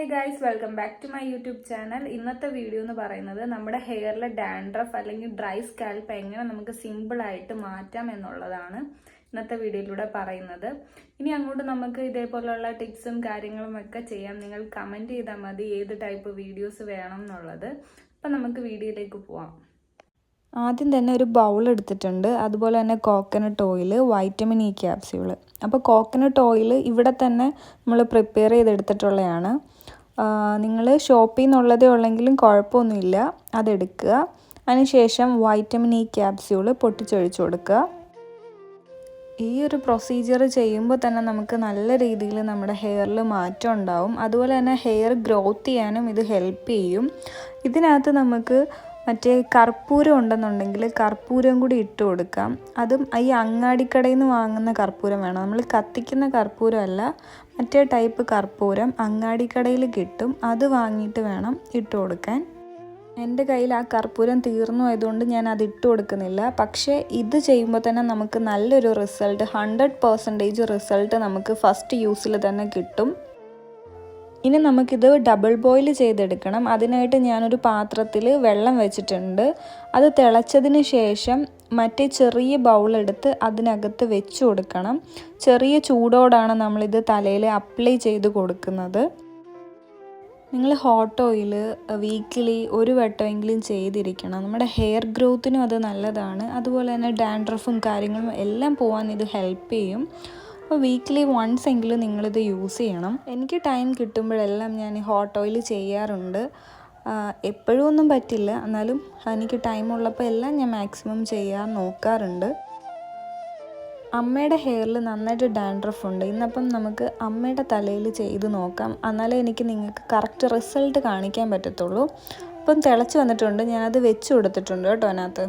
Hey guys welcome back to my YouTube channel ഇന്നത്തെ video എന്ന് പറയുന്നത് നമ്മുടെ ഹെയറിലെ ഡാൻഡ്രഫ് അല്ലെങ്കിൽ ഡ്രൈ സ്കാൽപ്പ് എങ്ങനെ നമുക്ക് സിമ്പിൾ ആയിട്ട് മാറ്റാം എന്നുള്ളതാണ് ഇന്നത്തെ വീഡിയോയിലൂടെ പറയുന്നത്. ഇനി അങ്ങോട്ട് നമുക്ക് ഇതേപോലെയുള്ള ടിപ്സും കാര്യങ്ങളും ഒക്കെ ചെയ്യാം. നിങ്ങൾ കമന്റ് ചെയ്താൽ മതി ഏത് ടൈപ്പ് വീഡിയോസ് വേണം എന്നുള്ളത്. അപ്പം നമുക്ക് വീഡിയോയിലേക്ക് പോവാം. ആദ്യം തന്നെ ഒരു ബൗൾ എടുത്തിട്ടുണ്ട്. അതുപോലെ തന്നെ coconut oil vitamin E capsule അപ്പോൾ കോക്കനട്ട് ഓയിൽ ഇവിടെ തന്നെ നമ്മൾ പ്രിപ്പയർ ചെയ്തെടുത്തിട്ടുള്ളതാണ്. നിങ്ങൾ ഷോപ്പിൽ നിന്നുള്ളതേ ഉള്ളെങ്കിലും കുഴപ്പമൊന്നുമില്ല. അതെടുക്കുക. അതിനുശേഷം വൈറ്റമിൻ ഇ ക്യാപ്സ്യൂൾ പൊട്ടിച്ചൊഴിച്ചു കൊടുക്കുക. ഈ ഒരു പ്രൊസീജിയർ ചെയ്യുമ്പോൾ തന്നെ നമുക്ക് നല്ല രീതിയിൽ നമ്മുടെ ഹെയറിൽ മാറ്റം ഉണ്ടാവും. അതുപോലെ തന്നെ ഹെയർ ഗ്രോത്ത് ചെയ്യാനും ഇത് ഹെൽപ്പ് ചെയ്യും. ഇതിനകത്ത് നമുക്ക് മറ്റേ കർപ്പൂരം ഉണ്ടെന്നുണ്ടെങ്കിൽ കർപ്പൂരം കൂടി ഇട്ട് കൊടുക്കാം. അതും ഈ അങ്ങാടിക്കടയിൽ നിന്ന് വാങ്ങുന്ന കർപ്പൂരം വേണം. നമ്മൾ കത്തിക്കുന്ന കർപ്പൂരമല്ല മറ്റേ ടൈപ്പ് കർപ്പൂരം അങ്ങാടിക്കടയിൽ കിട്ടും. അത് വാങ്ങിയിട്ട് വേണം ഇട്ട് കൊടുക്കാൻ. എന്റെ കയ്യിൽ ആ കർപ്പൂരം തീർന്നു ആയതുകൊണ്ട് ഞാൻ അത് ഇട്ട് കൊടുക്കുന്നില്ല. പക്ഷേ ഇത് ചെയ്യുമ്പോൾ തന്നെ നമുക്ക് നല്ലൊരു റിസൾട്ട് ഹൺഡ്രഡ് പെർസെന്റേജ് റിസൾട്ട് നമുക്ക് ഫസ്റ്റ് യൂസിൽ തന്നെ കിട്ടും. ഇനി നമുക്കിത് ഡബിൾ ബോയിൽ ചെയ്തെടുക്കണം. അതിനായിട്ട് ഞാനൊരു പാത്രത്തിൽ വെള്ളം വെച്ചിട്ടുണ്ട്. അത് തിളച്ചതിന് ശേഷം മറ്റേ ചെറിയ ബൗളെടുത്ത് അതിനകത്ത് വെച്ച് കൊടുക്കണം. ചെറിയ ചൂടോടാണ് നമ്മളിത് തലയിൽ അപ്ലൈ ചെയ്ത് കൊടുക്കുന്നത്. നിങ്ങൾ ഹോട്ട് ഓയിൽ വീക്കിലി ഒരു വട്ടമെങ്കിലും ചെയ്തിരിക്കണം. നമ്മുടെ ഹെയർ ഗ്രോത്തിനും അത് നല്ലതാണ്. അതുപോലെ തന്നെ ഡാൻഡ്രഫും കാര്യങ്ങളും എല്ലാം പോകാൻ ഇത് ഹെൽപ്പ് ചെയ്യും. അപ്പോൾ വീക്ക്ലി വൺസ് എങ്കിലും നിങ്ങളിത് യൂസ് ചെയ്യണം. എനിക്ക് ടൈം കിട്ടുമ്പോഴെല്ലാം ഞാൻ ഹോട്ട് ഓയിൽ ചെയ്യാറുണ്ട്. എപ്പോഴും ഒന്നും പറ്റില്ല. എന്നാലും എനിക്ക് ടൈം ഉള്ളപ്പോൾ എല്ലാം ഞാൻ മാക്സിമം ചെയ്യാൻ നോക്കാറുണ്ട്. അമ്മയുടെ ഹെയറിൽ നന്നായിട്ട് ഡാൻഡ്രഫ് ഉണ്ട്. ഇന്നപ്പം നമുക്ക് അമ്മയുടെ തലയിൽ ചെയ്ത് നോക്കാം. എന്നാലേ എനിക്ക് നിങ്ങൾക്ക് കറക്റ്റ് റിസൾട്ട് കാണിക്കാൻ പറ്റത്തുള്ളൂ. അപ്പം തിളച്ച് വന്നിട്ടുണ്ട്. ഞാനത് വെച്ച് കൊടുത്തിട്ടുണ്ട് കേട്ടോ അതിനകത്ത്.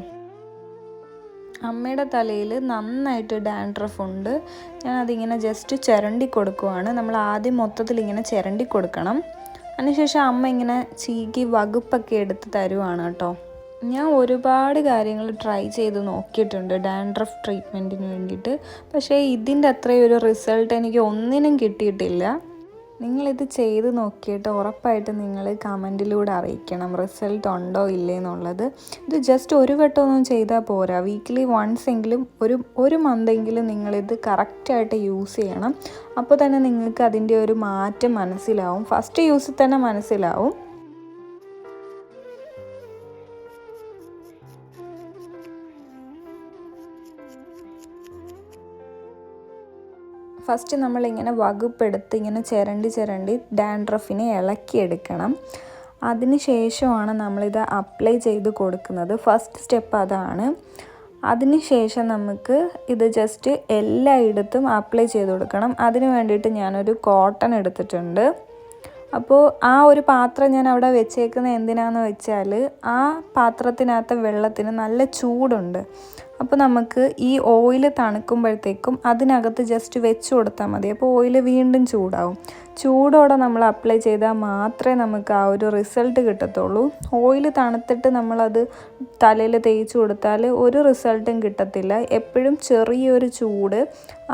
അമ്മയുടെ തലയിൽ നന്നായിട്ട് ഡാൻഡ്രഫ് ഉണ്ട്. ഞാൻ ഞാനതിങ്ങനെ ജസ്റ്റ് ചിരണ്ടി കൊടുക്കുവാണ്. നമ്മൾ ആദ്യം മൊത്തത്തിൽ ഇങ്ങനെ ചിരണ്ടി കൊടുക്കണം. അതിനുശേഷം അമ്മ ഇങ്ങനെ ചീകി വകുപ്പൊക്കെ എടുത്ത് തരുവാണ് കേട്ടോ. ഞാൻ ഒരുപാട് കാര്യങ്ങൾ ട്രൈ ചെയ്ത് നോക്കിയിട്ടുണ്ട് ഡാൻഡ്രഫ് ട്രീറ്റ്മെന്റിന് വേണ്ടിയിട്ട്. പക്ഷേ ഇതിന്റെ അത്രയും ഒരു റിസൾട്ട് എനിക്ക് ഒന്നിനും കിട്ടിയിട്ടില്ല. നിങ്ങളിത് ചെയ്ത് നോക്കിയിട്ട് ഉറപ്പായിട്ട് നിങ്ങൾ കമന്റിലൂടെ അറിയിക്കണം. റിസൾട്ട് ഉണ്ടോ ഇല്ലേ എന്നുള്ളത്. ഇത് ജസ്റ്റ് ഒരു വട്ടമൊന്നും ചെയ്താൽ പോരാ. വീക്ക്ലി വൺസ് എങ്കിലും ഒരു ഒരു മന്തെങ്കിലും നിങ്ങളിത് കറക്റ്റായിട്ട് യൂസ് ചെയ്യണം. അപ്പോൾ തന്നെ നിങ്ങൾക്ക് അതിന്റെ ഒരു മാറ്റം മനസ്സിലാവും. ഫസ്റ്റ് യൂസിൽ തന്നെ മനസ്സിലാവും. ഫസ്റ്റ് നമ്മളിങ്ങനെ വകുപ്പെടുത്ത് ഇങ്ങനെ ചിരണ്ടി ചിരണ്ടി ഡാൻഡ്രഫിനെ ഇളക്കിയെടുക്കണം. അതിന് ശേഷമാണ് നമ്മളിത് അപ്ലൈ ചെയ്ത് കൊടുക്കുന്നത്. ഫസ്റ്റ് സ്റ്റെപ്പ് അതാണ്. അതിന് ശേഷം നമുക്ക് ഇത് ജസ്റ്റ് എല്ലായിടത്തും അപ്ലൈ ചെയ്ത് കൊടുക്കണം. അതിന് വേണ്ടിയിട്ട് ഞാനൊരു കോട്ടൺ എടുത്തിട്ടുണ്ട്. അപ്പോൾ ആ ഒരു പാത്രം ഞാൻ അവിടെ വെച്ചേക്കുന്ന എന്തിനാന്ന് വെച്ചാൽ ആ പാത്രത്തിനകത്ത് വെള്ളത്തിന് നല്ല ചൂടുണ്ട്. അപ്പോൾ നമുക്ക് ഈ ഓയിൽ തണുക്കുമ്പോഴത്തേക്കും അതിനകത്ത് ജസ്റ്റ് വെച്ച് കൊടുത്താൽ മതി. അപ്പോൾ ഓയിൽ വീണ്ടും ചൂടാവും. ചൂടോടെ നമ്മൾ അപ്ലൈ ചെയ്താൽ മാത്രമേ നമുക്ക് ആ ഒരു റിസൾട്ട് കിട്ടത്തുള്ളൂ. ഓയിൽ തണുത്തിട്ട് നമ്മളത് തലയിൽ തേച്ച് കൊടുത്താൽ ഒരു റിസൾട്ടും കിട്ടത്തില്ല. എപ്പോഴും ചെറിയൊരു ചൂട്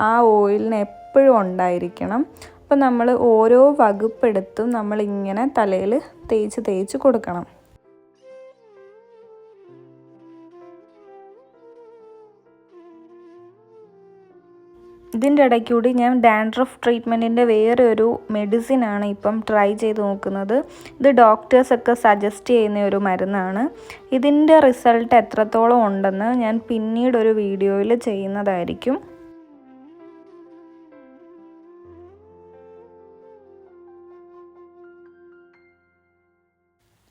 ആ ഓയിലിന് എപ്പോഴും ഉണ്ടായിരിക്കണം. അപ്പം നമ്മൾ ഓരോ വകുപ്പെടുത്തും നമ്മളിങ്ങനെ തലയിൽ തേച്ച് തേച്ച് കൊടുക്കണം. ഇതിന്റെ ഇടയ്ക്കൂടി ഞാൻ ഡാൻഡ്രഫ് ട്രീറ്റ്മെന്റിന്റെ വേറെ ഒരു മെഡിസിനാണ് ഇപ്പം ട്രൈ ചെയ്ത് നോക്കുന്നത്. ഇത് ഡോക്ടേഴ്സൊക്കെ സജസ്റ്റ് ചെയ്യുന്ന ഒരു മരുന്നാണ്. ഇതിന്റെ റിസൾട്ട് എത്രത്തോളം ഉണ്ടെന്ന് ഞാൻ പിന്നീട് ഒരു വീഡിയോയിൽ ചെയ്യുന്നതായിരിക്കും.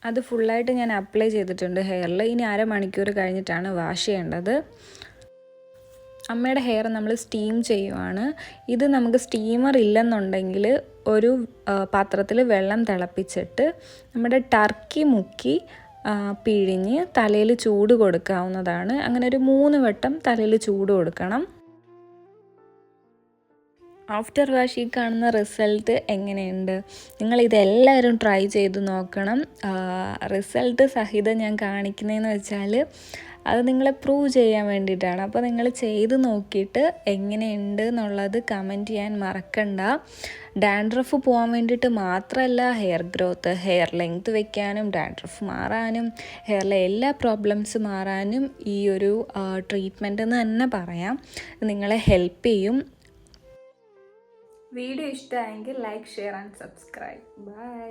അത് ഫുള്ളായിട്ട് ഞാൻ അപ്ലൈ ചെയ്തിട്ടുണ്ട്. ഹെയറിൽ ഇനി അരമണിക്കൂർ കഴിഞ്ഞിട്ടാണ് വാഷ് ചെയ്യേണ്ടത്. അമ്മയുടെ ഹെയർ നമ്മൾ സ്റ്റീം ചെയ്യുവാണ്. ഇത് നമുക്ക് സ്റ്റീമർ ഇല്ലെന്നുണ്ടെങ്കിൽ ഒരു പാത്രത്തിൽ വെള്ളം തിളപ്പിച്ചിട്ട് നമ്മുടെ ടർക്കി മുക്കി പിഴിഞ്ഞ് തലയിൽ ചൂട് കൊടുക്കാവുന്നതാണ്. അങ്ങനെ ഒരു മൂന്ന് വട്ടം തലയിൽ ചൂട് കൊടുക്കണം. ആഫ്റ്റർ വാഷ് ഈ കാണുന്ന റിസൾട്ട് എങ്ങനെയുണ്ട്? നിങ്ങൾ ഇതെല്ലാവരും ട്രൈ ചെയ്ത് നോക്കണം. റിസൾട്ട് സഹിതം ഞാൻ കാണിക്കുന്നതെന്ന് വെച്ചാൽ അത് നിങ്ങളെ പ്രൂവ് ചെയ്യാൻ വേണ്ടിയിട്ടാണ്. അപ്പോൾ നിങ്ങൾ ചെയ്ത് നോക്കിയിട്ട് എങ്ങനെയുണ്ട് എന്നുള്ളത് കമന്റ് ചെയ്യാൻ മറക്കണ്ട. ഡാൻഡ്രഫ് പോകാൻ വേണ്ടിയിട്ട് മാത്രമല്ല ഹെയർ ഗ്രോത്ത് ഹെയർ ലെങ്ത് വെക്കാനും ഡാൻഡ്രഫ് മാറാനും ഹെയറിലെ എല്ലാ പ്രോബ്ലംസ് മാറാനും ഈ ഒരു ട്രീറ്റ്മെന്റ് എന്ന് തന്നെ പറയാം. നിങ്ങളെ ഹെൽപ്പ് ചെയ്യും. വീഡിയോ ഇഷ്ടമായെങ്കിൽ like share and subscribe. Bye.